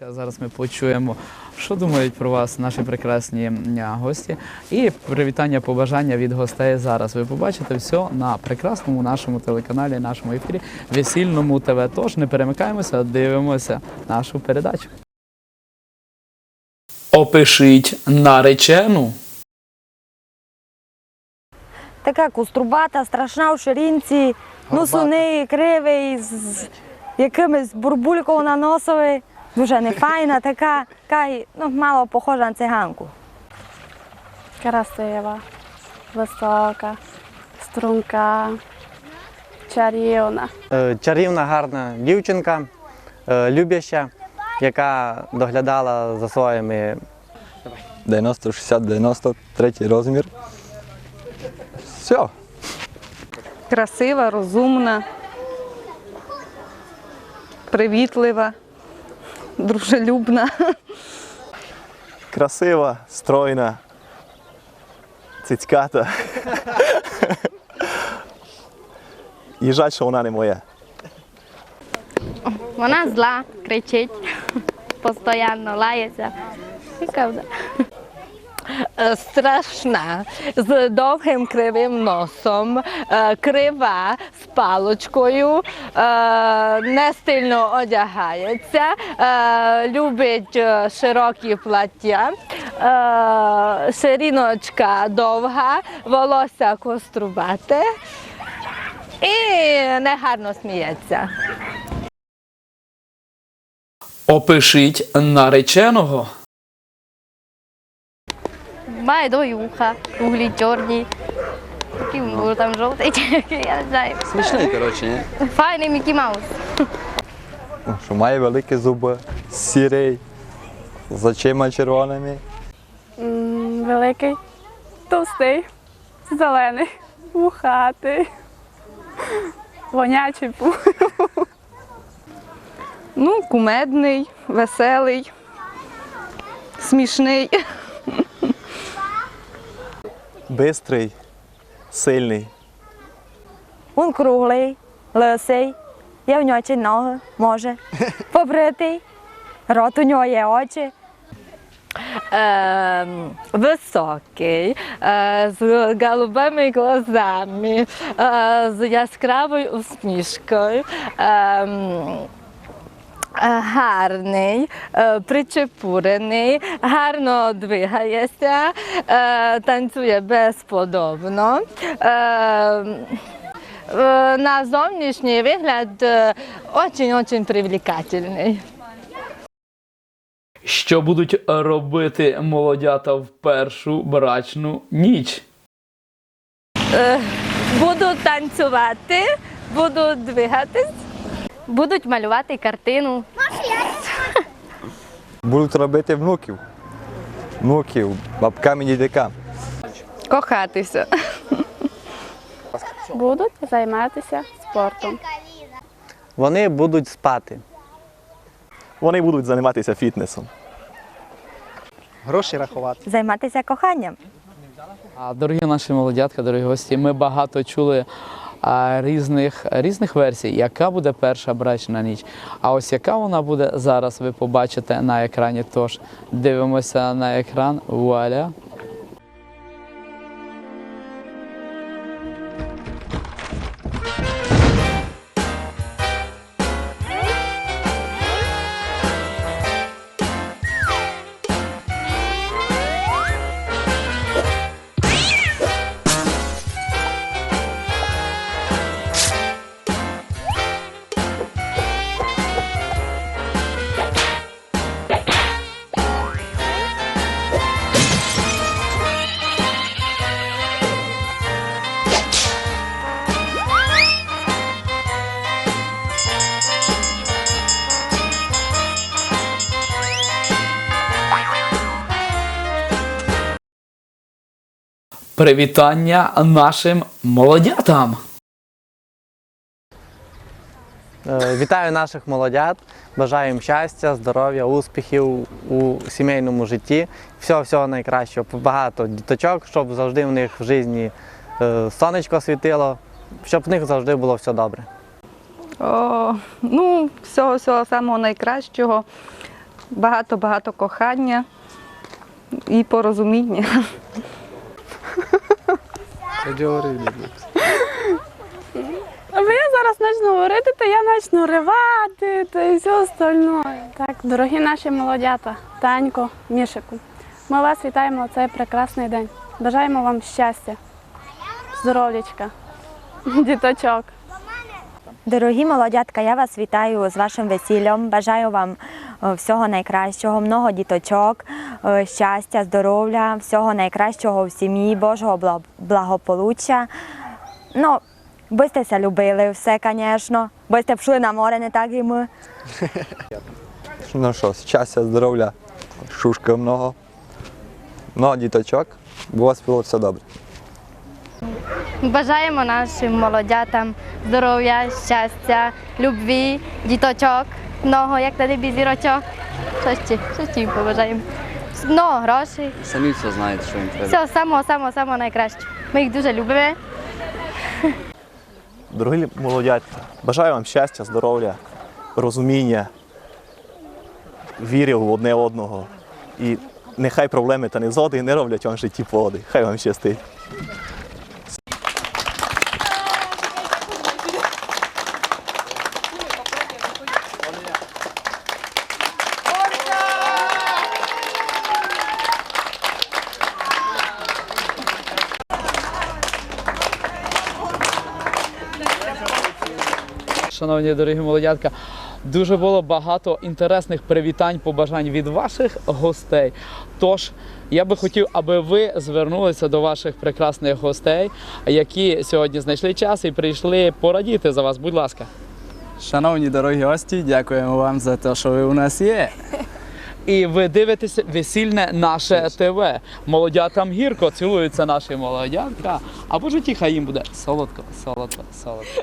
Зараз ми почуємо, що думають про вас наші прекрасні гості. І привітання, побажання від гостей зараз. Ви побачите все на прекрасному нашому телеканалі, нашому ефірі, весільному ТВ. Тож не перемикаємося, дивимося нашу передачу. Опишіть наречену. Така куструбата, страшна у ширинці, нос у неї кривий, з з якимись бурбулькою на носові. Дуже нефайна, така, така ну, мало похожа на циганку. Красива, висока, струнка, чарівна. Е, Чарівна, гарна дівчинка, е, любяща, яка доглядала за своїми 90, 60, 90, третій розмір. Все. красива, розумна, привітлива, дружелюбна. красива, стройна, цицьката. І жаль, що вона не моя. Вона зла, кричить, постійно лається. І правда. Е, страшна, з довгим кривим носом, е, крива з палочкою, е, не стильно одягається, любить широкі плаття, шириночка довга, волосся кострубате і негарно сміється. Опишіть нареченого. Має довгі вуха, углі чорні. Такий може там жовтий, я не знаю. Смішний, коротше, ні? Файний Мікі Маус. Ну, Що має великі зуби, сірий, з очима червоними. М, Великий, товстий, зелений, вухатий, вонячий пух. Ну, кумедний, веселий, смішний. Бистрий, сильний. Він круглий, лисий, є в нього чи ноги, може, побритий, рот у нього є очі. е, високий, е, з голубими глазами, е, з яскравою усмішкою. е, Гарний, е, причепурений, гарно двигається, е, танцює безподобно. Е, е, На зовнішній вигляд е, очень-очень привлекательний. Що будуть робити молодята в першу брачну ніч? Буду танцювати, буду двигатись. Будуть малювати картину. Будуть робити внуків. Внуків, бабкам і дідикам. Кохатися. Будуть займатися спортом. вони будуть спати. Вони будуть займатися фітнесом. Гроші рахувати. Займатися коханням. А, Дорогі наші молодятка, дорогі гості, ми багато чули різних, різних версій, яка буде перша брачна ніч. А ось яка вона буде зараз, ви побачите на екрані. Тож дивимося на екран. Вуаля. Привітання нашим молодятам. Е, Вітаю наших молодят, бажаю їм щастя, здоров'я, успіхів у сімейному житті. Всього всього найкращого, багато діточок, щоб завжди в них в житті е, сонечко світило, щоб в них завжди було все добре. О, ну, всього всього самого найкращого. багато-багато кохання і порозуміння. Аби я зараз почну говорити, то я почну ривати та і все остальне. Так, дорогі наші молодята, Танько, Мішику, ми вас вітаємо у цей прекрасний день. Бажаємо вам щастя, здоров'ячка, діточок. Дорогі молодятка, я вас вітаю з вашим весіллям. Бажаю вам е, всього найкращого, много діточок, е, щастя, здоров'я, всього найкращого в сім'ї, Божого благополуччя. Ну, се любили все, звісно. Бисте б йшли на море, не так і ми. Ну що, щастя, здоров'я, шушки много. Много діточок, у вас було все добре. Бажаємо нашим молодятам здоров'я, щастя, любві, діточок, много, як тоді без зірочок. Що ще? Що ще їм побажаємо? Много грошей. Самі все знаєте, що їм треба. Все самого, самого, самого найкраще. Ми їх дуже любимо. Дорогі молодятка, бажаю вам щастя, здоров'я, розуміння, віри в одне одного. І нехай проблеми та незгоди не роблять вам в житті поводи. Хай вам щастить. Шановні дорогі молодятка, дуже було багато інтересних привітань, побажань від ваших гостей. Тож я би хотів, аби ви звернулися до ваших прекрасних гостей, які сьогодні знайшли час і прийшли порадіти за вас. Будь ласка. Шановні дорогі гості, дякуємо вам за те, що ви у нас є. І ви дивитеся весільне наше ТВ. Молодятам гірко цілуються наші молодятка, а по житті хай їм буде солодко, солодко, солодко.